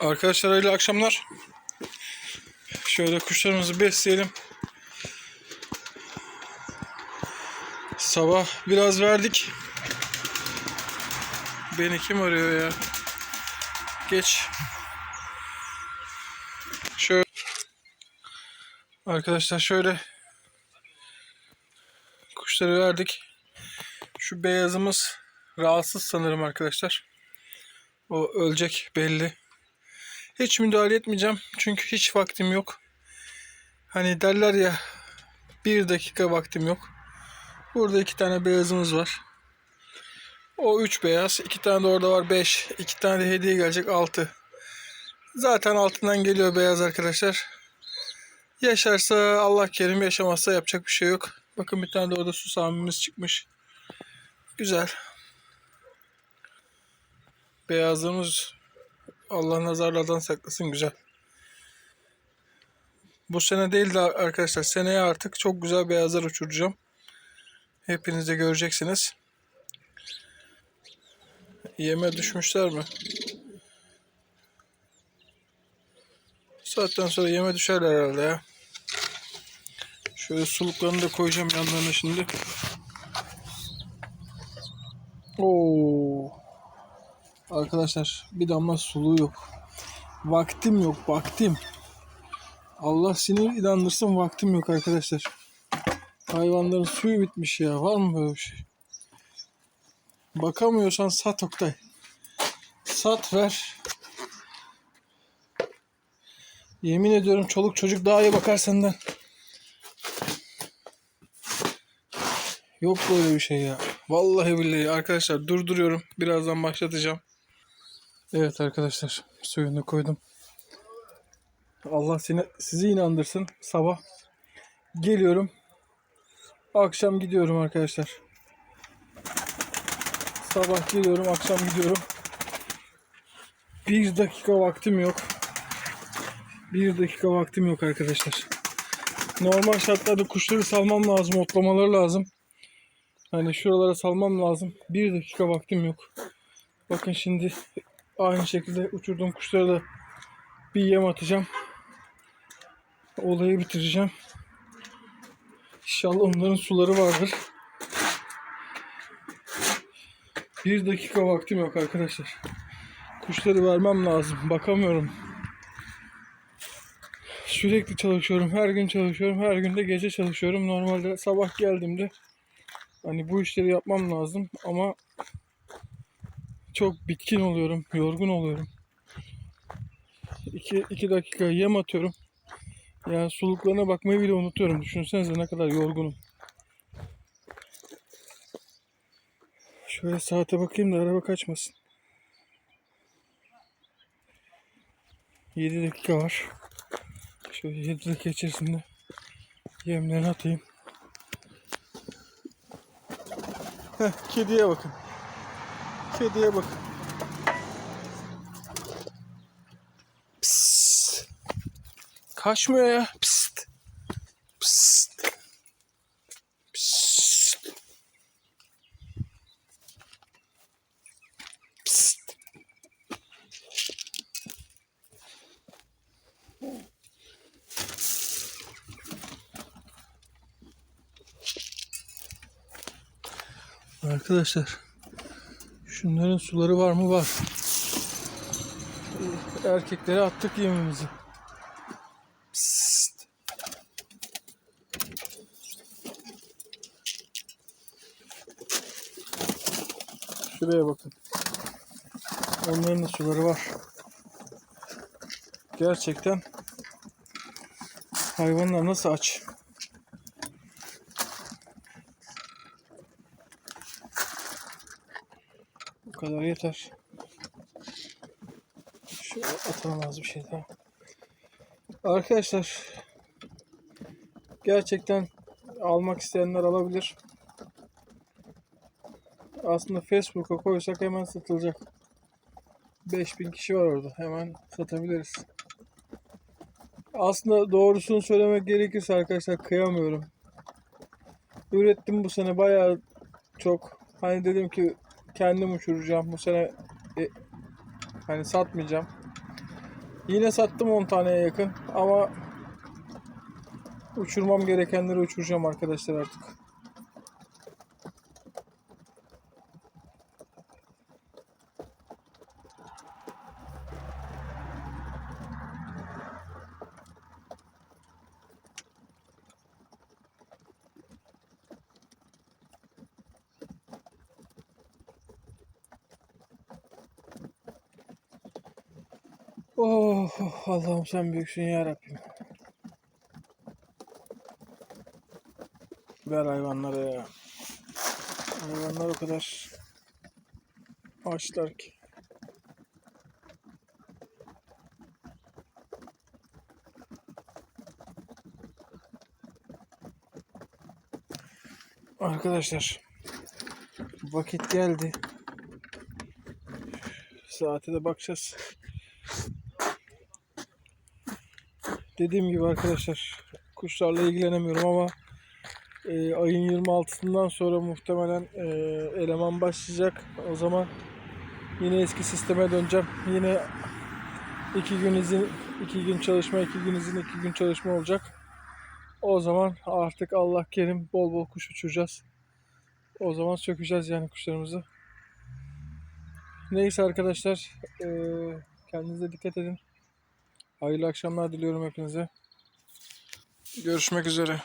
Arkadaşlar hayırlı akşamlar. Şöyle kuşlarımızı besleyelim. Sabah biraz verdik. Beni kim arıyor ya? Geç. Şöyle. Arkadaşlar şöyle. Kuşları verdik. Şu beyazımız rahatsız sanırım arkadaşlar. O ölecek belli. Hiç müdahale etmeyeceğim. Çünkü hiç vaktim yok. Hani derler ya bir dakika vaktim yok. Burada iki tane beyazımız var. O üç beyaz. iki tane de orada var beş. iki tane de hediye gelecek altı. Zaten altından geliyor beyaz arkadaşlar. Yaşarsa Allah kerim yaşamazsa yapacak bir şey yok. Bakın bir tane de orada susamimiz çıkmış. Güzel. Beyazlığımız Allah nazarlardan saklasın güzel. Bu sene değil de arkadaşlar seneye artık çok güzel beyazlar uçuracağım. Hepiniz de göreceksiniz. Yeme düşmüşler mi? Saatten sonra yeme düşerler herhalde ya. Şöyle suluklarını da koyacağım yanlarına şimdi. Oo. Arkadaşlar bir damla suluğu yok. Vaktim yok vaktim. Allah sinir inandırsın vaktim yok arkadaşlar. Hayvanların suyu bitmiş ya. Var mı böyle bir şey? Bakamıyorsan sat Oktay. Sat ver. Yemin ediyorum çoluk çocuk daha iyi bakar senden. Yok böyle bir şey ya. Vallahi billahi arkadaşlar durduruyorum. Birazdan başlatacağım. Evet arkadaşlar suyunu koydum. Allah seni, sizi inandırsın. Sabah geliyorum. Akşam gidiyorum arkadaşlar. Sabah geliyorum, akşam gidiyorum. Bir dakika vaktim yok. Bir dakika vaktim yok arkadaşlar. Normal şartlarda kuşları salmam lazım, otlamaları lazım. Hani şuralara salmam lazım. Bir dakika vaktim yok. Bakın şimdi aynı şekilde uçurduğum kuşlara da bir yem atacağım. Olayı bitireceğim. İnşallah onların suları vardır. Bir dakika vaktim yok arkadaşlar. Kuşları vermem lazım. Bakamıyorum. Sürekli çalışıyorum. Her gün çalışıyorum. Her gün de gece çalışıyorum. Normalde sabah geldiğimde hani bu işleri yapmam lazım ama çok bitkin oluyorum. Yorgun oluyorum. 2 2 dakika yem atıyorum. Yani suluklarına bakmayı bile unutuyorum. Düşünsenize ne kadar yorgunum. Şöyle saate bakayım da araba kaçmasın. 7 dakika var. Şöyle 7 dakika içerisinde yemlerini atayım. Heh, kediye bakın. Kediye bakın. Psst. Kaçmıyor ya. Psst. Psst. Psst. Psst. Arkadaşlar şunların suları var mı? Var. Erkeklere attık yemimizi. Psst. Şuraya bakın. Onların da suları var. Gerçekten hayvanlar nasıl aç? Kadar yeter. Şöyle atalım az bir şey daha. Arkadaşlar gerçekten almak isteyenler alabilir. Aslında Facebook'a koysak hemen satılacak. 5000 kişi var orada. Hemen satabiliriz. Aslında doğrusunu söylemek gerekirse arkadaşlar kıyamıyorum. Ürettim bu sene bayağı çok. Hani dedim ki kendim uçuracağım. Bu sene e, hani satmayacağım. Yine sattım 10 taneye yakın ama uçurmam gerekenleri uçuracağım arkadaşlar artık. Oh, Allah'ım sen büyüksün ya Rabbim. Ver hayvanlara ya. Hayvanlar o kadar açlar ki. Arkadaşlar vakit geldi. Saate de bakacağız. Dediğim gibi arkadaşlar kuşlarla ilgilenemiyorum ama e, ayın 26'sından sonra muhtemelen e, eleman başlayacak. O zaman yine eski sisteme döneceğim. Yine iki gün izin, iki gün çalışma, iki gün izin, iki gün çalışma olacak. O zaman artık Allah kerim bol bol kuş uçuracağız. O zaman sökeceğiz yani kuşlarımızı. Neyse arkadaşlar e, kendinize dikkat edin. Hayırlı akşamlar diliyorum hepinize. Görüşmek üzere.